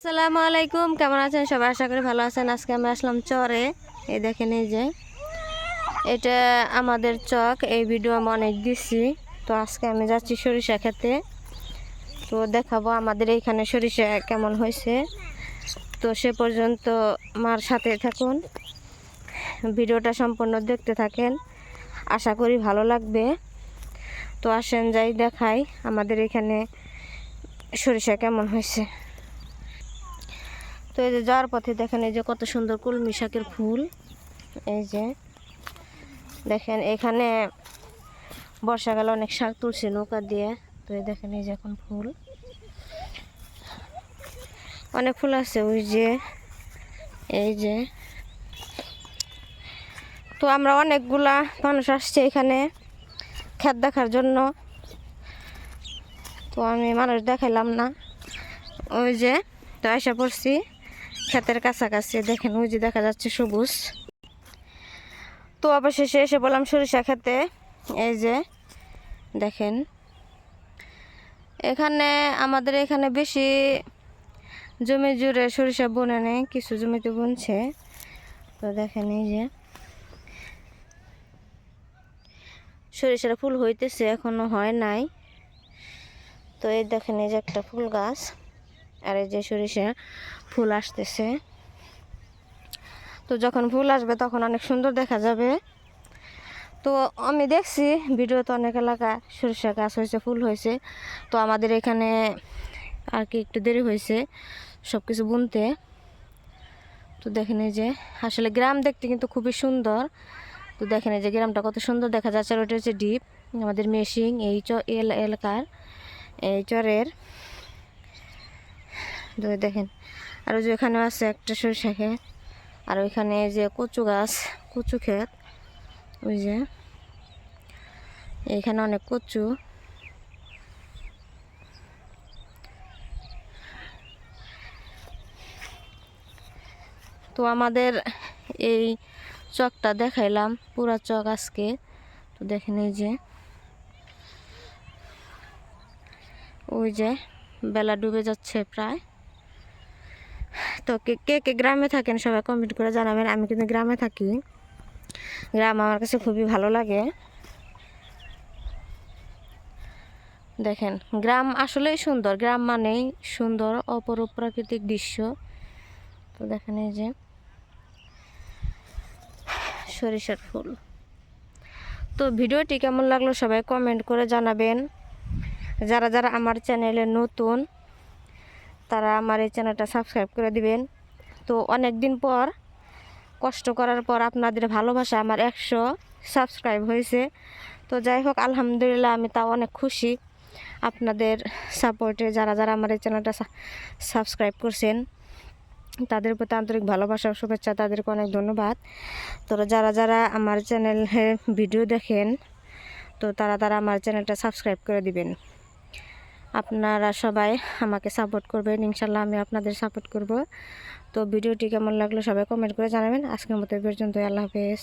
আসসালামু আলাইকুম, কেমন আছেন? সবাই আশা করি ভালো আছেন। আজকে আমি আসলাম চরে। এই দেখেন এই যে, এটা আমাদের চক। এই ভিডিও আমি অনেক দিচ্ছি তো আজকে আমি যাচ্ছি সরিষা খেতে। তো দেখাবো আমাদের এইখানে সরিষা কেমন হয়েছে। তো সে পর্যন্ত আমার সাথে থাকুন। ভিডিওটা সম্পূর্ণ দেখতে থাকেন। আশা করি ভালো লাগবে। তো আসেন, যাই দেখাই আমাদের এখানে সরিষা কেমন হয়েছে। তো এই যে যাওয়ার পথে দেখেন এই যে কত সুন্দর কলমি শাকের ফুল। এই যে দেখেন এখানে বর্ষাকালে অনেক শাক তুলছে নৌকা দিয়ে। তো এই দেখেন এই যে এখন ফুল। অনেক ফুল আছে ওই যে, এই যে। তো আমরা অনেকগুলা মানুষ আসছে এখানে খেত দেখার জন্য। তো আমি মানুষ দেখাইলাম না। ওই যে তো আসা পড়ছি। ক্ষেতের কাছাকাছি। দেখেন, ওই যে দেখা যাচ্ছে সবুজ। তো অবশেষে এসে বললাম সরিষা খেতে এই যে, দেখেন। এখানে আমাদের এখানে বেশি জমি জুড়ে সরিষা বনে নেই, কিছু জমিতে বুনছে। তো দেখেন এই যে, সরিষার ফুল হইতেছে, এখনও হয় নাই। তো এই দেখেন এই যে একটা ফুল গাছ। আর এই যে সরিষা ফুল আসতেছে। তো যখন ফুল আসবে তখন অনেক সুন্দর দেখা যাবে। তো আমি দেখছি ভিডিওতে অনেক এলাকায় সরিষা গাছ হয়েছে, ফুল হয়েছে। তো আমাদের এখানে আর কি একটু দেরি হয়েছে সব কিছু বুনতে। তো দেখেন যে, আসলে গ্রাম দেখতে কিন্তু খুবই সুন্দর। তো দেখেন যে গ্রামটা কত সুন্দর দেখা যাচ্ছে। আর ওটা হচ্ছে ডিপ, আমাদের মেশিং, এই চ, এল, এলাকার, এই চরের। তো দেখেন। আর ওই যে ওখানে আছে একটা সরিষা ক্ষেত। আর ওইখানে যে কচু গাছ, কচু ক্ষেত, ওই যে এখানে অনেক কচু। তো আমাদের এই চকটা দেখাইলাম, পুরা চক আজকে। তো দেখেন এই যে, ওই যে বেলা ডুবে যাচ্ছে প্রায়। তো কে কে গ্রামে থাকেন সবাই কমেন্ট করে জানাবেন। আমি কিন্তু গ্রামে থাকি। গ্রাম আমার কাছে খুবই ভালো লাগে। দেখেন, গ্রাম আসলেই সুন্দর। গ্রাম মানেই সুন্দর, অপরূপ প্রাকৃতিক দৃশ্য। তো দেখেন এই যে, সরিষার ফুল। তো ভিডিওটি কেমন লাগল সবাই কমেন্ট করে জানাবেন। যারা যারা আমার চ্যানেলে নতুন তারা আমার এই চ্যানেলটা সাবস্ক্রাইব করে দিবেন। তো অনেক দিন পর, কষ্ট করার পর আপনাদের ভালোবাসা আমার একশো সাবস্ক্রাইব হয়েছে। তো যাই হোক, আলহামদুলিল্লাহ আমি তাও অনেক খুশি। আপনাদের সাপোর্টে যারা যারা আমার এই চ্যানেলটা সাবস্ক্রাইব করছেন, তাদের প্রতি আন্তরিক ভালোবাসা শুভেচ্ছা, তাদেরকে অনেক ধন্যবাদ। তো যারা যারা আমার চ্যানেলে ভিডিও দেখেন, তো তারা তারা আমার চ্যানেলটা সাবস্ক্রাইব করে দিবেন। আপনারা সবাই আমাকে সাপোর্ট করবেন ইনশাল্লাহ আমি আপনাদের সাপোর্ট করব। তো ভিডিওটি কেমন লাগল সবাই কমেন্ট করে জানাবেন। আজকের মতো পর্যন্ত আল্লাহ হাফেজ।